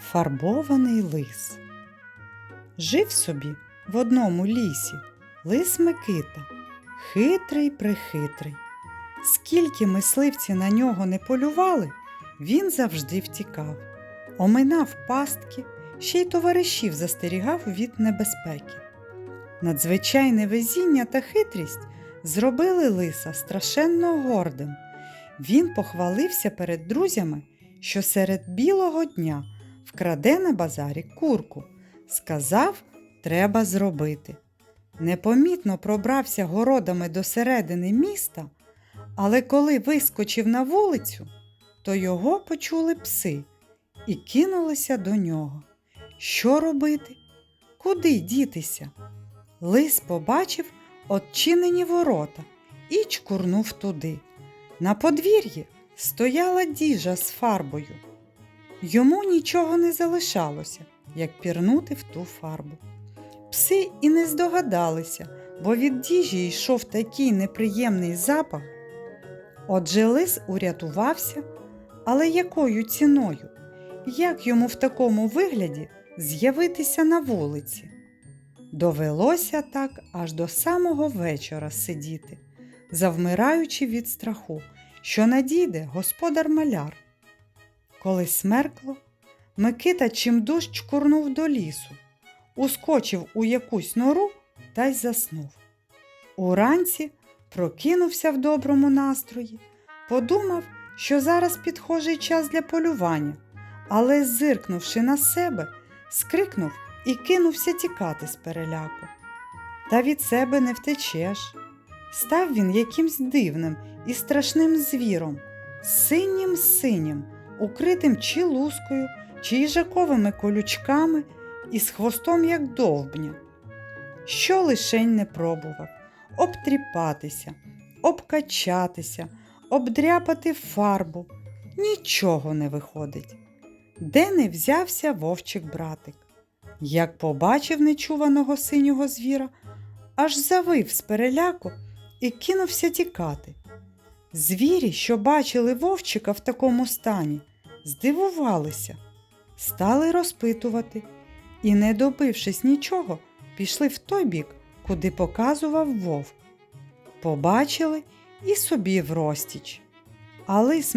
Фарбований лис. Жив собі в одному лісі лис Микита, хитрий прихитрий. Скільки мисливці на нього не полювали, він завжди втікав, оминав пастки, ще й товаришів застерігав від небезпеки. Надзвичайне везіння та хитрість зробили лиса страшенно гордим. Він похвалився перед друзями, що серед білого дня вкраде на базарі курку. Сказав, треба зробити. Непомітно пробрався городами до середини міста, але коли вискочив на вулицю, то його почули пси і кинулися до нього. Що робити? Куди дітися? Лис побачив odчинені ворота і чкурнув туди. На подвір'ї стояла діжа з фарбою. Йому нічого не залишалося, як пірнути в ту фарбу. Пси і не здогадалися, бо від діжі йшов такий неприємний запах. Отже лис урятувався, але якою ціною? Як йому в такому вигляді з'явитися на вулиці? Довелося так аж до самого вечора сидіти, завмираючи від страху, що надійде господар маляр. Коли смеркло, Микита чимдуж чкурнув до лісу, ускочив у якусь нору та й заснув. Уранці прокинувся в доброму настрої, подумав, що зараз підхожий час для полювання, але, зиркнувши на себе, скрикнув і кинувся тікати з переляку. Та від себе не втечеш. Став він якимсь дивним і страшним звіром, синім синім, укритим чи лускою, чи їжаковими колючками і з хвостом, як довбня. Що лишень не пробував обтріпатися, обкачатися, обдряпати фарбу. Нічого не виходить. Де не взявся вовчик братик. Як побачив нечуваного синього звіра, аж завив з переляку і кинувся тікати. Звірі, що бачили вовчика в такому стані, здивувалися, стали розпитувати і, не добившись нічого, пішли в той бік, куди показував вовк. Побачили і собі врозтіч. А лис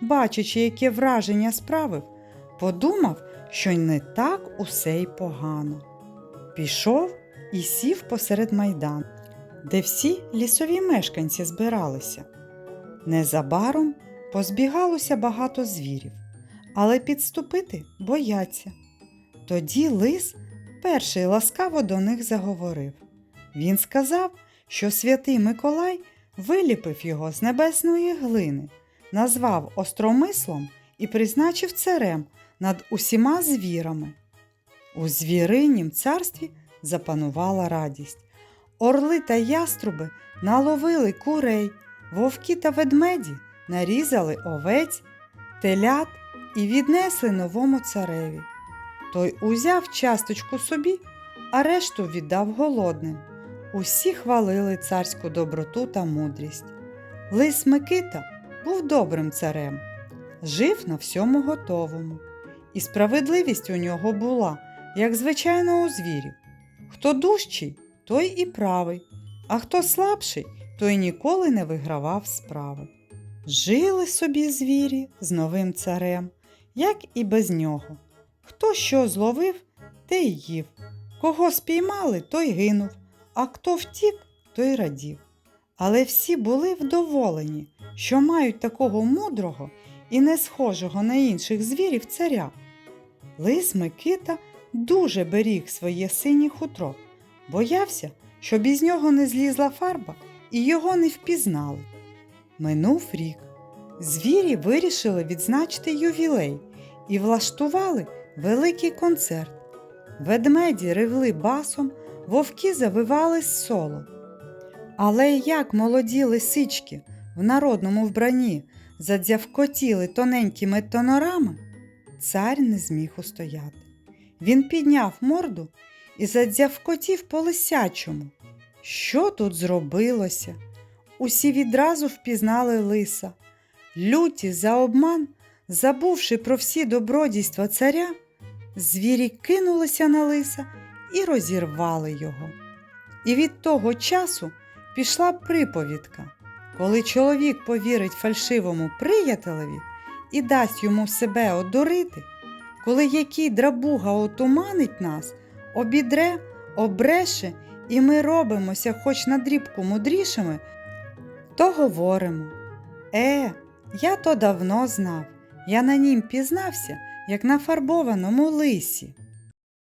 бачачи, яке враження справив, подумав, що не так усе й погано. Пішов і сів посеред майдану, де всі лісові мешканці збиралися. Незабаром позбігалося багато звірів, але підступити бояться. Тоді лис перший ласкаво до них заговорив. Він сказав, що святий Миколай виліпив його з небесної глини, назвав остромислом і призначив царем над усіма звірами. У звіринім царстві запанувала радість. Орли та яструби наловили курей, вовки та ведмеді нарізали овець, телят і віднесли новому цареві. Той узяв часточку собі, а решту віддав голодним. Усі хвалили царську доброту та мудрість. Лис Микита був добрим царем, жив на всьому готовому, і справедливість у нього була, як звичайно у звірів. Хто дужчий, той і правий, а хто слабший, той ніколи не вигравав справи. Жили собі звірі з новим царем, як і без нього. Хто що зловив, те й їв, кого спіймали, той гинув, а хто втік, той радів. Але всі були вдоволені, що мають такого мудрого і не схожого на інших звірів царя. Лис Микита дуже беріг своє синє хутро, боявся, щоб із нього не злізла фарба і його не впізнали. Минув рік. Звірі вирішили відзначити ювілей і влаштували великий концерт. Ведмеді ревли басом, вовки завивали соло. Але як молоді лисички в народному вбранні задзявкотіли тоненькими тонорами, цар не зміг устояти. Він підняв морду і задзявкотів по лисячому. Що тут зробилося? Усі відразу впізнали лиса. Люті за обман забувши про всі добродійства царя, звірі кинулися на лиса і розірвали його. І від того часу пішла приповідка. Коли чоловік повірить фальшивому приятелеві і дасть йому себе одурити, коли який драбуга отуманить нас, обідре, обреше, і ми робимося хоч на дрібку мудрішими, то говоримо. Е, я то давно знав, я на нім пізнався, як на фарбованому лисі.